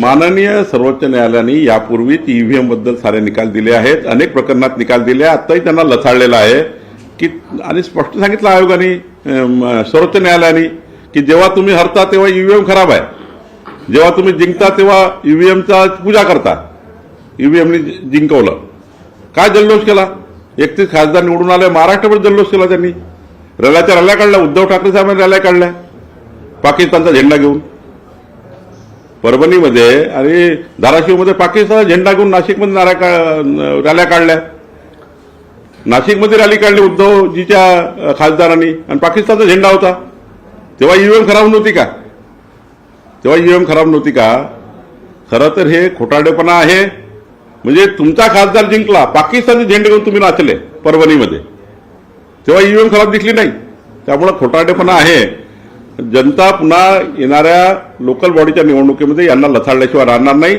माननीय सर्वोच्च न्यायालयाने यापूर्वीच ईव्हीएमबद्दल सारे निकाल दिले आहेत. अनेक प्रकरणात निकाल दिले आताही त्यांना लथाळलेला आहे की आणि स्पष्ट सांगितलं आयोगाने सर्वोच्च न्यायालयाने की जेव्हा तुम्ही हरता तेव्हा ईव्हीएम खराब आहे. जेव्हा तुम्ही जिंकता तेव्हा ईव्हीएमचा पूजा करता. ईव्हीएमने जिंकवलं. काय जल्लोष केला? एकतीस खासदार निवडून आले महाराष्ट्रभर जल्लोष केला त्यांनी. रॅल्याच्या रॅल्या काढल्या उद्धव ठाकरे साहेबांनी रॅल्या काढल्या. पाकिस्तानचा झेंडा घेऊन. परभणीमध्ये आणि धाराशिवमध्ये पाकिस्तानचा झेंडा घेऊन नाशिकमध्ये नाऱ्या का- रॅल्या काढल्या. नाशिकमध्ये रॅली काढली उद्धवजीच्या खासदारांनी आणि पाकिस्तानचा झेंडा होता. तेव्हा ईव्हीएम खराब नव्हती का? तेव्हा ईव्हीएम खराब नव्हती का? खरं तर हे खोटाडेपणा आहे. म्हणजे तुमचा खासदार जिंकला पाकिस्तानचे झेंडे घेऊन तुम्ही नाचले परभणीमध्ये. तेव्हा ईव्हीएम खराब दिसली नाही. त्यामुळं खोटाडेपणा आहे. जनता पुन्हा येणाऱ्या लोकल बॉडीच्या निवडणुकीमध्ये यांना लथाळल्याशिवाय राहणार नाही.